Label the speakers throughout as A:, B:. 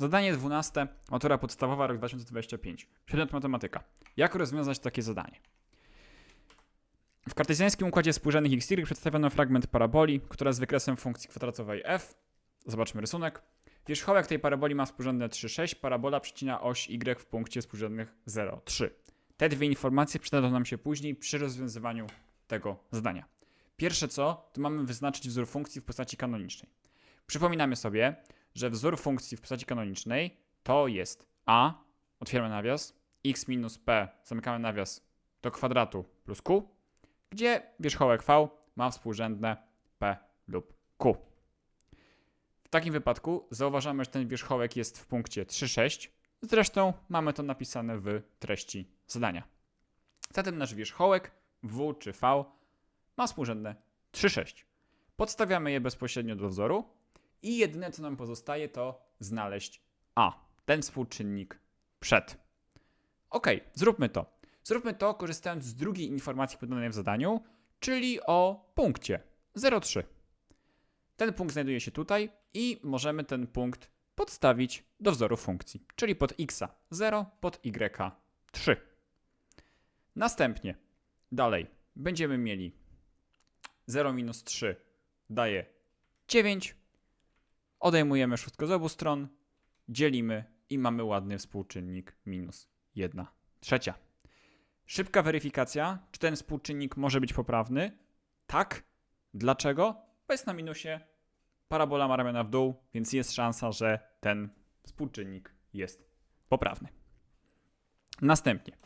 A: Zadanie 12, matura podstawowa, rok 2025. Przedmiot matematyka. Jak rozwiązać takie zadanie? W kartezjańskim układzie współrzędnych x, przedstawiono fragment paraboli, która z wykresem funkcji kwadratowej f. Zobaczmy rysunek. Wierzchołek tej paraboli ma współrzędne 3, 6. Parabola przecina oś y w punkcie współrzędnych 0, 3. Te dwie informacje przydadzą nam się później przy rozwiązywaniu tego zadania. Pierwsze co, to mamy wyznaczyć wzór funkcji w postaci kanonicznej. Przypominamy sobie, że wzór funkcji w postaci kanonicznej to jest a, otwieramy nawias, x minus p, zamykamy nawias, do kwadratu plus q, gdzie wierzchołek v ma współrzędne p lub q. W takim wypadku zauważamy, że ten wierzchołek jest w punkcie 3,6. Zresztą mamy to napisane w treści zadania. Zatem nasz wierzchołek w czy v ma współrzędne 3,6. Podstawiamy je bezpośrednio do wzoru i jedyne co nam pozostaje to znaleźć a, ten współczynnik przed. Ok, zróbmy to. Zróbmy to korzystając z drugiej informacji podanej w zadaniu, czyli o punkcie 0,3. Ten punkt znajduje się tutaj i możemy ten punkt podstawić do wzoru funkcji, czyli pod x 0, pod y 3. Następnie, dalej, będziemy mieli 0 minus 3 daje 9, odejmujemy szóstkę z obu stron, dzielimy i mamy ładny współczynnik minus 1 trzecia. Szybka weryfikacja, czy ten współczynnik może być poprawny? Tak. Dlaczego? Bo jest na minusie, parabola ma ramiona w dół, więc jest szansa, że ten współczynnik jest poprawny. Następnie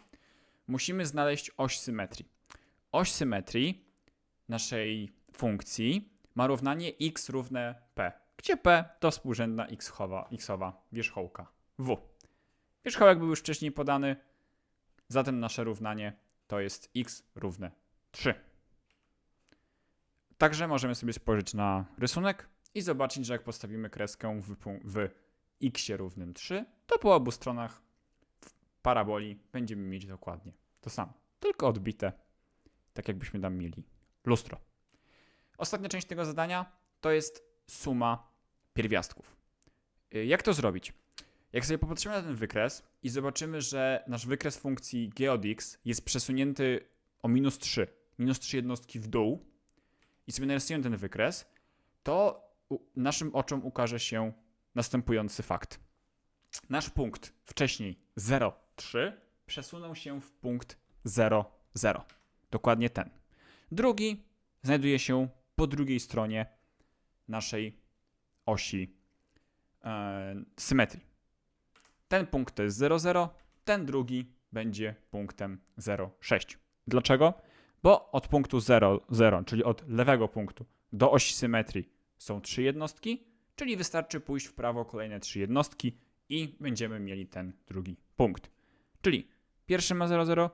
A: musimy znaleźć oś symetrii. Oś symetrii naszej funkcji ma równanie x równe p, gdzie p to współrzędna x-owa, x-owa wierzchołka w. Wierzchołek był już wcześniej podany, zatem nasze równanie to jest x równe 3. Także możemy sobie spojrzeć na rysunek i zobaczyć, że jak postawimy kreskę w, w x równym 3, to po obu stronach paraboli będziemy mieć dokładnie to samo. Tylko odbite, tak jakbyśmy tam mieli lustro. Ostatnia część tego zadania to jest suma pierwiastków. Y, Jak to zrobić? Jak sobie popatrzymy na ten wykres i zobaczymy, że nasz wykres funkcji g od x jest przesunięty o minus 3, minus 3 jednostki w dół i sobie narysujemy ten wykres, to naszym oczom ukaże się następujący fakt. Nasz punkt wcześniej 0,3 przesunął się w punkt 0,0. Dokładnie ten. Drugi znajduje się po drugiej stronie naszej osi e, symetrii. Ten punkt to jest 0,0, ten drugi będzie punktem 0,6. Dlaczego? Bo od punktu 0,0, czyli od lewego punktu do osi symetrii są trzy jednostki, czyli wystarczy pójść w prawo kolejne trzy jednostki i będziemy mieli ten drugi punkt. Czyli pierwszy ma 0,0,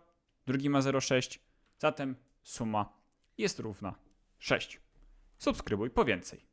A: drugi ma 0,6, zatem suma jest równa 6. Subskrybuj po więcej.